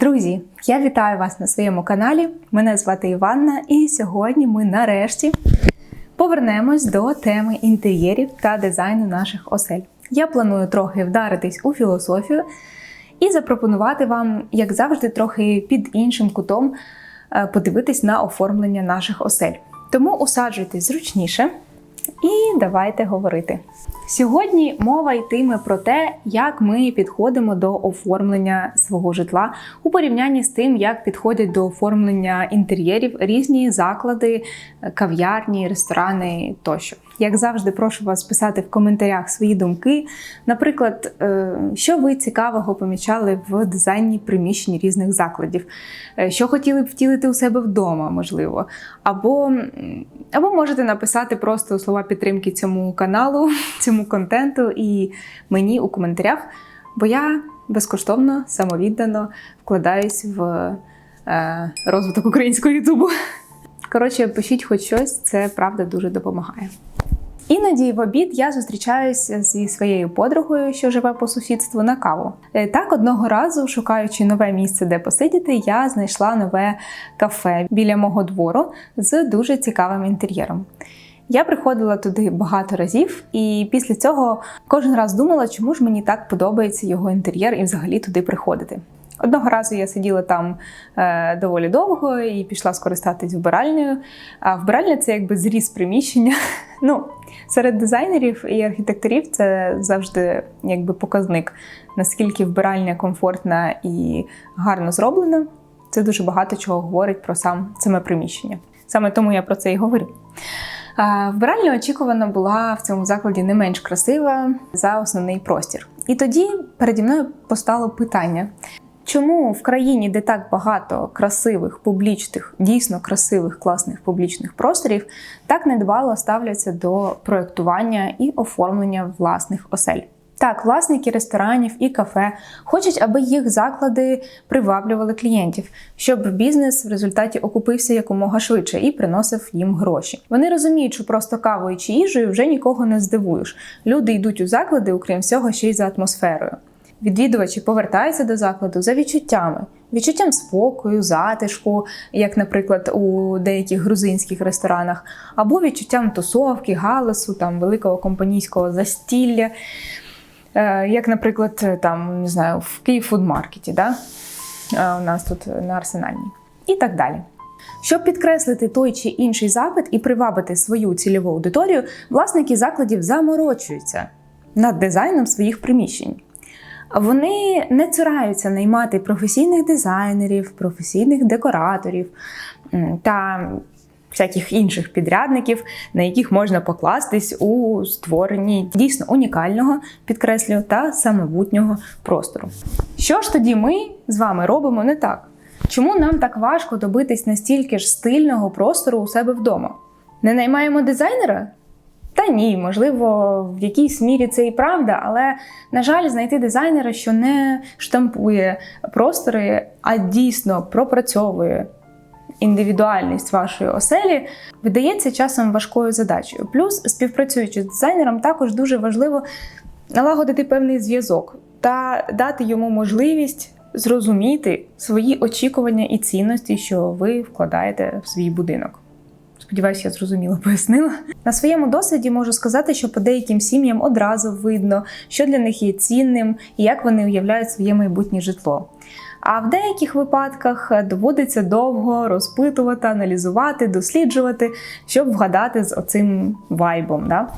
Друзі, я вітаю вас на своєму каналі. Мене звати Іванна, і сьогодні ми нарешті повернемось до теми інтер'єрів та дизайну наших осель. Я планую трохи вдаритись у філософію і запропонувати вам, як завжди, трохи під іншим кутом е, подивитись на оформлення наших осель. Тому усаджуйтесь зручніше і давайте говорити. Сьогодні мова йтиме про те, як ми підходимо до оформлення свого житла у порівнянні з тим, як підходять до оформлення інтер'єрів різні заклади, кав'ярні, ресторани тощо. Як завжди, прошу вас писати в коментарях свої думки. Наприклад, е, що ви цікавого помічали в дизайні приміщень різних закладів, Е, що хотіли б втілити у себе вдома, можливо. Або, або можете написати просто слова підтримки цьому каналу, цьому контенту і мені у коментарях, бо я безкоштовно, самовіддано вкладаюсь в е, розвиток українського Ютубу. Коротше, пишіть хоч щось, це правда дуже допомагає. Іноді в обід я зустрічаюся зі своєю подругою, що живе по сусідству, на каву. Е, Так, одного разу, шукаючи нове місце, де посидіти, я знайшла нове кафе біля мого двору з дуже цікавим інтер'єром. Я приходила туди багато разів, і після цього кожен раз думала, чому ж мені так подобається його інтер'єр і взагалі туди приходити. Одного разу я сиділа там е, доволі довго і пішла скористатись вбиральнею. А вбиральня це якби зріз приміщення. Ну, серед дизайнерів і архітекторів це завжди якби показник, наскільки вбиральня комфортна і гарно зроблена. Це дуже багато чого говорить про сам саме приміщення. Саме тому я про це і говорю. Вбиральня очікувано була в цьому закладі не менш красива за основний простір. І тоді переді мною постало питання: чому в країні, де так багато красивих, публічних, дійсно красивих, класних публічних просторів, так недбало ставляться до проєктування і оформлення власних осель? Так, власники ресторанів і кафе хочуть, аби їх заклади приваблювали клієнтів, щоб бізнес в результаті окупився якомога швидше і приносив їм гроші. Вони розуміють, що просто кавою чи їжею вже нікого не здивуєш. Люди йдуть у заклади, окрім всього, ще й за атмосферою. Відвідувачі повертаються до закладу за відчуттями. Відчуттям спокою, затишку, як, наприклад, у деяких грузинських ресторанах, або відчуттям тусовки, галасу, там великого компанійського застілля. Е, як, наприклад, там, не знаю, в Київ фудмаркеті, да? Е, у нас тут на Арсенальній. І так далі. Щоб підкреслити той чи інший запит і привабити свою цільову аудиторію, власники закладів заморочуються над дизайном своїх приміщень. Вони не цураються наймати професійних дизайнерів, професійних декораторів та всяких інших підрядників, на яких можна покластись у створенні дійсно унікального, підкреслю, та самобутнього простору. Що ж тоді ми з вами робимо не так? Чому нам так важко добитись настільки ж стильного простору у себе вдома? Не наймаємо дизайнера? Та ні, можливо, в якійсь мірі це і правда, але, на жаль, знайти дизайнера, що не штампує простори, а дійсно пропрацьовує індивідуальність вашої оселі, видається часом важкою задачею. Плюс, співпрацюючи з дизайнером, також дуже важливо налагодити певний зв'язок та дати йому можливість зрозуміти свої очікування і цінності, що ви вкладаєте в свій будинок. Сподіваюся, я зрозуміло пояснила. На своєму досвіді можу сказати, що по деяким сім'ям одразу видно, що для них є цінним і як вони уявляють своє майбутнє житло. А в деяких випадках доводиться довго розпитувати, аналізувати, досліджувати, щоб вгадати з оцим вайбом. Да?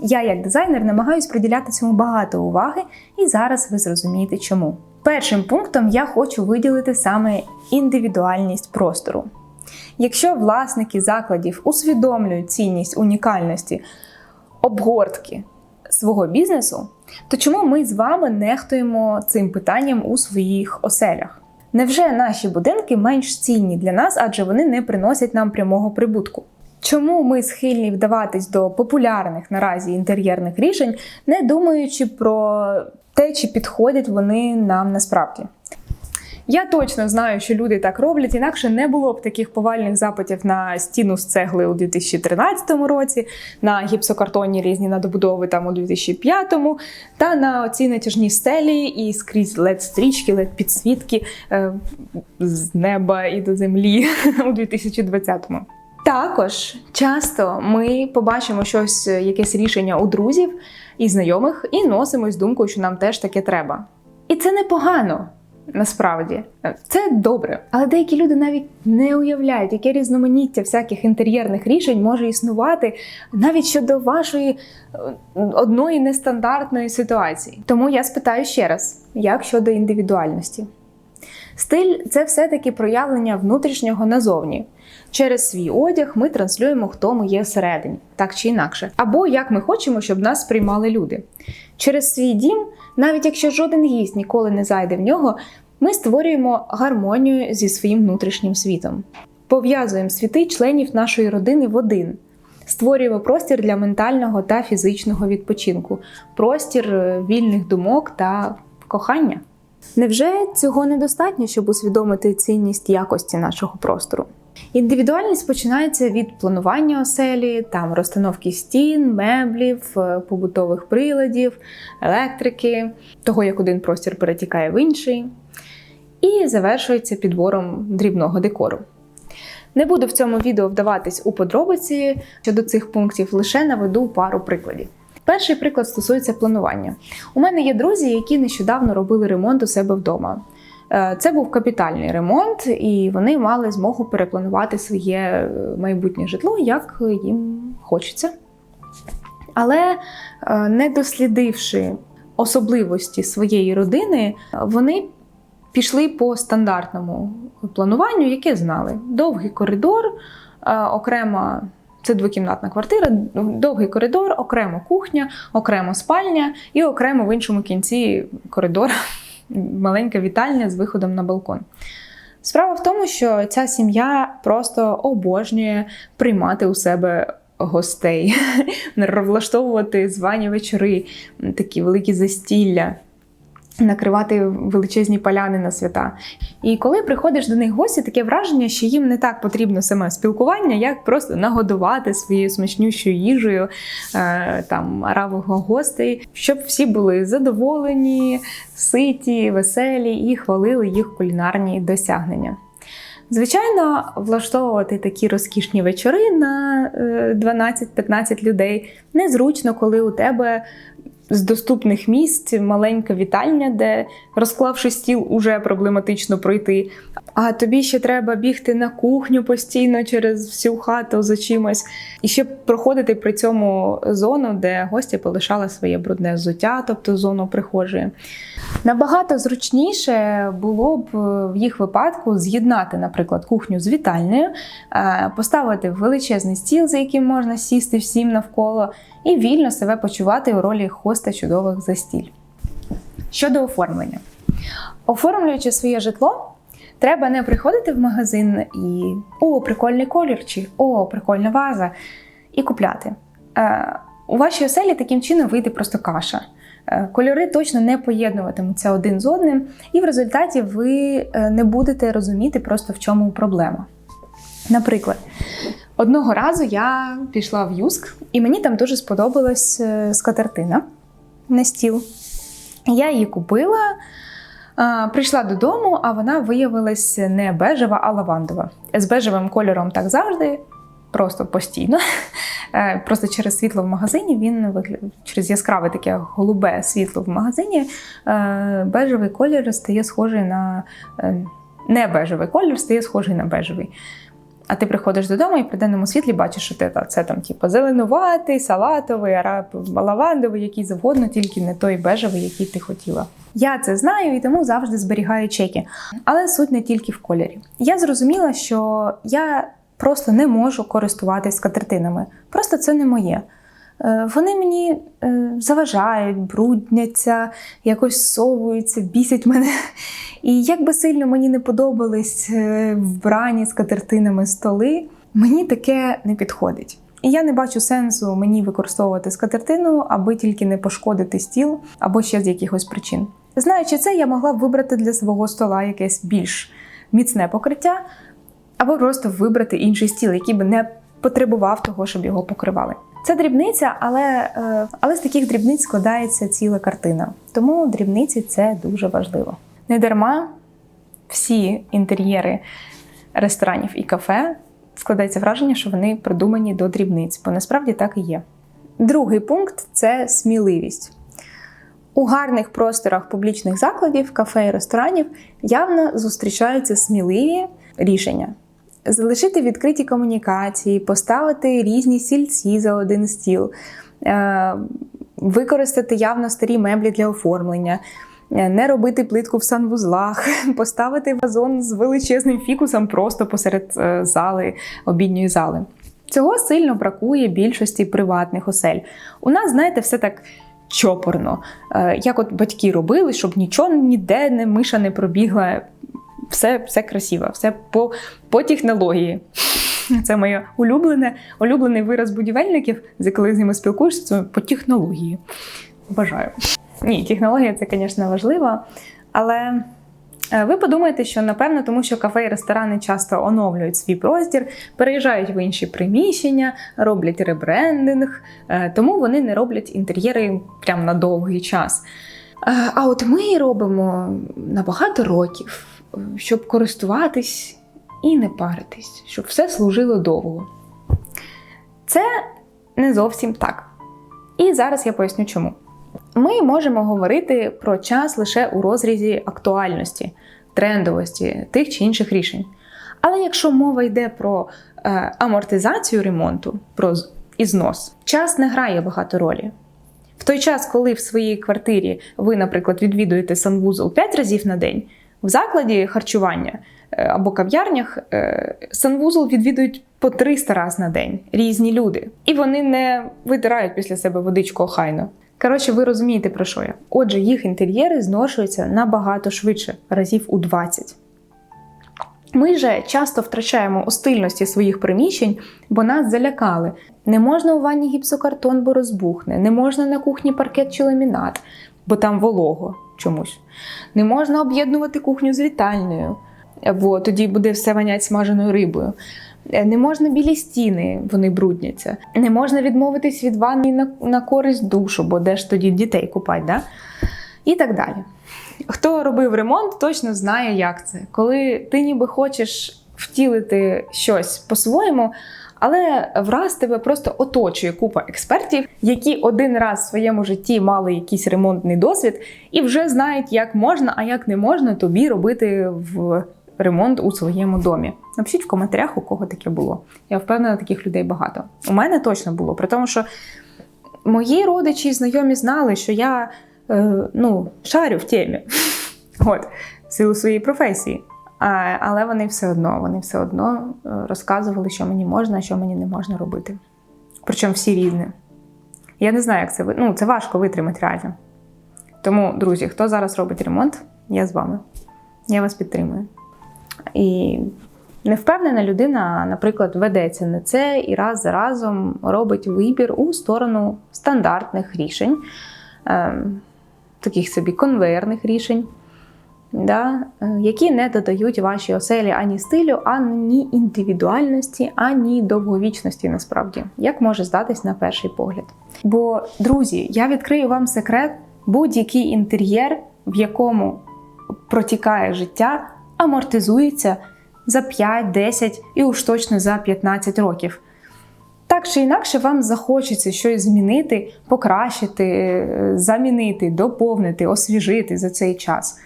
Я, як дизайнер, намагаюсь приділяти цьому багато уваги, і зараз ви зрозумієте чому. Першим пунктом я хочу виділити саме індивідуальність простору. Якщо власники закладів усвідомлюють цінність унікальності обгортки свого бізнесу, то чому ми з вами нехтуємо цим питанням у своїх оселях? Невже наші будинки менш цінні для нас, адже вони не приносять нам прямого прибутку? Чому ми схильні вдаватись до популярних наразі інтер'єрних рішень, не думаючи про те, чи підходять вони нам насправді? Я точно знаю, що люди так роблять, інакше не було б таких повальних запитів на стіну з цегли у 2013 році, на гіпсокартонні різні надобудови там у 2005, та на оці натяжні стелі і скрізь лед стрічки, лед підсвітки е, з неба і до землі у 2020-му. Також часто ми побачимо щось, якесь рішення у друзів і знайомих, і носимось думкою, що нам теж таке треба. І це непогано. Насправді це добре, але деякі люди навіть не уявляють, яке різноманіття всяких інтер'єрних рішень може існувати навіть щодо вашої е, одної нестандартної ситуації. Тому я спитаю ще раз: як щодо індивідуальності? Стиль це все-таки проявлення внутрішнього назовні. Через свій одяг ми транслюємо, хто ми є всередині, так чи інакше, або як ми хочемо, щоб нас сприймали люди. Через свій дім, навіть якщо жоден гість ніколи не зайде в нього, ми створюємо гармонію зі своїм внутрішнім світом, пов'язуємо світи членів нашої родини в один. Створюємо простір для ментального та фізичного відпочинку, простір е, вільних думок та кохання. Невже цього недостатньо, щоб усвідомити цінність якості нашого простору? Індивідуальність починається від планування оселі, там розстановки стін, меблів, е, побутових приладів, електрики, того, як один простір перетікає в інший, і завершується підбором дрібного декору. Не буду в цьому відео вдаватись у подробиці щодо цих пунктів, лише наведу пару прикладів. Перший приклад стосується планування. У мене є друзі, які нещодавно робили ремонт у себе вдома. Е, це був капітальний ремонт, і вони мали змогу перепланувати своє е, майбутнє житло, як їм хочеться. Але е, не дослідивши особливості своєї родини, вони пішли по стандартному плануванню, яке знали: довгий коридор, окрема. Це двокімнатна квартира, довгий коридор, окремо кухня, окремо спальня і окремо в іншому кінці коридора маленька вітальня з виходом на балкон. Справа в тому, що ця сім'я просто обожнює приймати у себе гостей, влаштовувати звані вечори, такі великі застілля накривати величезні поляни на свята. І коли приходиш до них гості, таке враження, що їм не так потрібно саме спілкування, як просто нагодувати своєю смачнющою їжею е, там аравого гостей, щоб всі були задоволені, ситі, веселі і хвалили їх кулінарні досягнення. Звичайно, влаштовувати такі розкішні вечори на 12-15 е, людей незручно, коли у тебе з доступних місць маленька вітальня, де, розклавши стіл, уже проблематично пройти. А тобі ще треба бігти на кухню постійно через всю хату за чимось, і ще проходити при цьому зону, де гості полишали своє брудне взуття, тобто зону прихожої. Набагато зручніше було б в їх випадку з'єднати, наприклад, кухню з вітальнею, е, поставити величезний стіл, за яким можна сісти всім навколо, і вільно себе почувати у ролі хоста чудових застіль. Щодо оформлення, оформлюючи своє житло. Треба не приходити в магазин і о, прикольний колір, чи о, прикольна ваза, і купляти. Е, У вашій оселі таким чином вийде просто каша. Е, кольори точно не поєднуватимуться один з одним, і в результаті ви е, не будете розуміти просто в чому проблема. Наприклад, одного разу я пішла в Юск, і мені там дуже сподобалась е, скатертина на стіл. Я її купила. Прийшла додому, а вона виявилась не бежева, а лавандова. З бежевим кольором так завжди, просто постійно. Е, просто через світло в магазині він через яскраве таке голубе світло в магазині. Е, бежевий колір стає схожий на е, не бежевий колір, стає схожий на бежевий. А ти приходиш додому і при денному світлі бачиш, що ти та, це там, типу, зеленуватий, салатовий, араб, лавандовий, який завгодно, тільки не той бежевий, який ти хотіла. Я це знаю і тому завжди зберігаю чеки. Але суть не тільки в кольорі. Я зрозуміла, що я просто не можу користуватись катертинами. Просто це не моє. Е, вони мені е, заважають, брудняться, якось совуються, бісять мене. І як би сильно мені не подобались е, вбрані скатертинами столи, мені таке не підходить. І я не бачу сенсу мені використовувати скатертину, аби тільки не пошкодити стіл або ще з якихось причин. Знаючи це, я могла б вибрати для свого стола якесь більш міцне покриття, або просто вибрати інший стіл, який би не потребував того, щоб його покривали. Це дрібниця, але, е, але з таких дрібниць складається ціла картина. Тому дрібниці це дуже важливо. Не дарма всі інтер'єри ресторанів і кафе складається враження, що вони придумані до дрібниць, бо насправді так і є. Другий пункт це сміливість. У гарних просторах публічних закладів, кафе і ресторанів явно зустрічаються сміливі рішення. Залишити відкриті комунікації, поставити різні сільці за один стіл, е, використати явно старі меблі для оформлення, е, не робити плитку в санвузлах, поставити вазон з величезним фікусом просто посеред е, зали, обідньої зали. Цього сильно бракує більшості приватних осель. У нас, знаєте, все так чопорно. Як от батьки робили, щоб нічого ніде не миша не пробігла. Все, все красиво, все по, по технології. Це моє улюблене, улюблений вираз будівельників, з коли з ними спілкуєшся, це по технології. Бажаю. Ні, технологія це, звісно, важливо, але е, ви подумаєте, що напевно, тому що кафе і ресторани часто оновлюють свій простір, переїжджають в інші приміщення, роблять ребрендинг, е, тому вони не роблять інтер'єри прямо на довгий час. Е, А от ми робимо на багато років, щоб користуватись і не паритись, щоб все служило довго. Це не зовсім так. І зараз я поясню чому. Ми можемо говорити про час лише у розрізі актуальності, трендовості тих чи інших рішень. Але якщо мова йде про е, амортизацію ремонту, про з- і знос, час не грає багато ролі. В той час, коли в своїй квартирі ви, наприклад, відвідуєте санвузол 5 разів на день, в закладі харчування е, або кав'ярнях е, санвузол відвідують по 300 разів на день різні люди. І вони не витирають після себе водичку охайно. Коротше, ви розумієте про що я. Отже, їх інтер'єри зношуються набагато швидше, разів у 20. Ми же часто втрачаємо у стильності своїх приміщень, бо нас залякали. Не можна у ванні гіпсокартон, бо розбухне, не можна на кухні паркет чи ламінат, бо там волого чомусь. Не можна об'єднувати кухню з вітальною, бо тоді буде все вонять смаженою рибою. Е, Не можна білі стіни, вони брудняться. Не можна відмовитись від ванни на, на користь душу, бо де ж тоді дітей купать, да? І так далі. Хто робив ремонт, точно знає, як це. Коли ти ніби хочеш втілити щось по-своєму, але враз тебе просто оточує купа експертів, які один раз в своєму житті мали якийсь ремонтний досвід і вже знають, як можна, а як не можна тобі робити в ремонт у своєму домі. Напишіть в коментарях, у кого таке було. Я впевнена, таких людей багато. У мене точно було, при тому, що мої родичі і знайомі знали, що я е, ну, шарю в темі. От, силу своєї професії. Але вони все одно, вони все одно е, розказували, що мені можна, а що мені не можна робити. Причому всі різні. Я не знаю, як це ну, це важко витримати реально. Тому, друзі, хто зараз робить ремонт, я з вами. Я вас підтримую. І невпевнена людина, наприклад, ведеться на це і раз за разом робить вибір у сторону стандартних рішень, ем, таких собі конвейерних рішень, да, е, які не додають вашій оселі ані стилю, ані індивідуальності, ані довговічності, насправді, як може здатись на перший погляд. Бо, друзі, я відкрию вам секрет: будь-який інтер'єр, в якому протікає життя, амортизується за 5, 10 і уж точно за 15 років. Так чи інакше, вам захочеться щось змінити, покращити, е, замінити, доповнити, освіжити за цей час.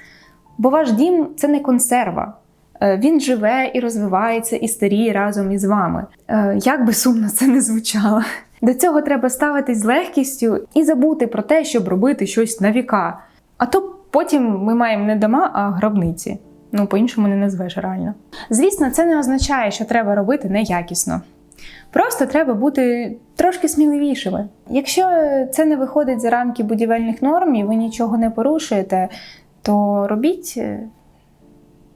Бо ваш дім це не консерва. Е, Він живе і розвивається і старіє разом із вами. Е, Як би сумно це не звучало. До цього треба ставитись з легкістю і забути про те, щоб робити щось на віка. А то потім ми маємо не дома, а гробниці. Ну, по-іншому не назвеш реально. Звісно, це не означає, що треба робити неякісно. Просто треба бути трошки сміливішими. Якщо це не виходить за рамки будівельних норм і ви нічого не порушуєте, то робіть, е,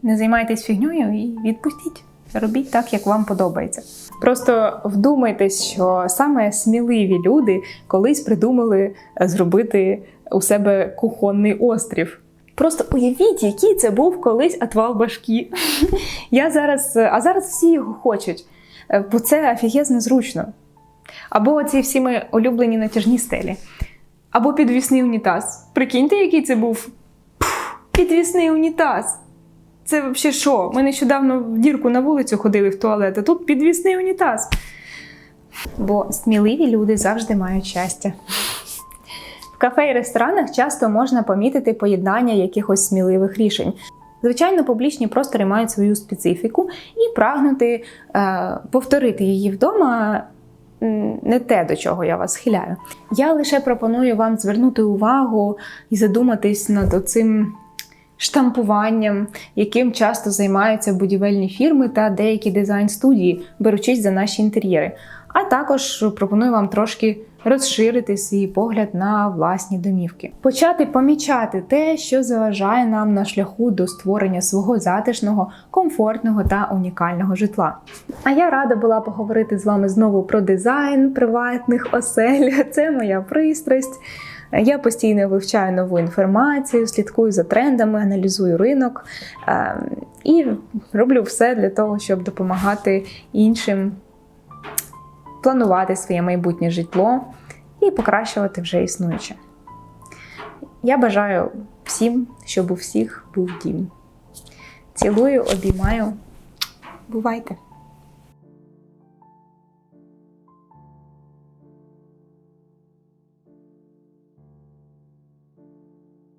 не займайтесь фігньою і відпустіть. Робіть так, як вам подобається. Просто вдумайтесь, що саме сміливі люди колись придумали зробити у себе кухонний острів. Просто уявіть, який це був колись отвал башки. Я зараз, а зараз всі його хочуть, е, бо це офігезно зручно. Або ці всі ми улюблені натяжні стелі. Або підвісний унітаз. Прикиньте, який це був підвісний унітаз. Це взагалі що? Ми нещодавно в дірку на вулицю ходили в туалет, а тут підвісний унітаз. Бо сміливі люди завжди мають щастя. В кафе і ресторанах часто можна помітити поєднання якихось сміливих рішень. Звичайно, публічні простори мають свою специфіку, і прагнути е, повторити її вдома не те, до чого я вас схиляю. Я лише пропоную вам звернути увагу і задуматись над цим штампуванням, яким часто займаються будівельні фірми та деякі дизайн-студії, беручись за наші інтер'єри. А також пропоную вам трошки розширити свій погляд на власні домівки, почати помічати те, що заважає нам на шляху до створення свого затишного, комфортного та унікального житла. А я рада була поговорити з вами знову про дизайн приватних осель. Це моя пристрасть. Я постійно вивчаю нову інформацію, слідкую за трендами, аналізую ринок е, і роблю все для того, щоб допомагати іншим планувати своє майбутнє житло і покращувати вже існуюче. Я бажаю всім, щоб у всіх був дім. Цілую, обіймаю. Бувайте!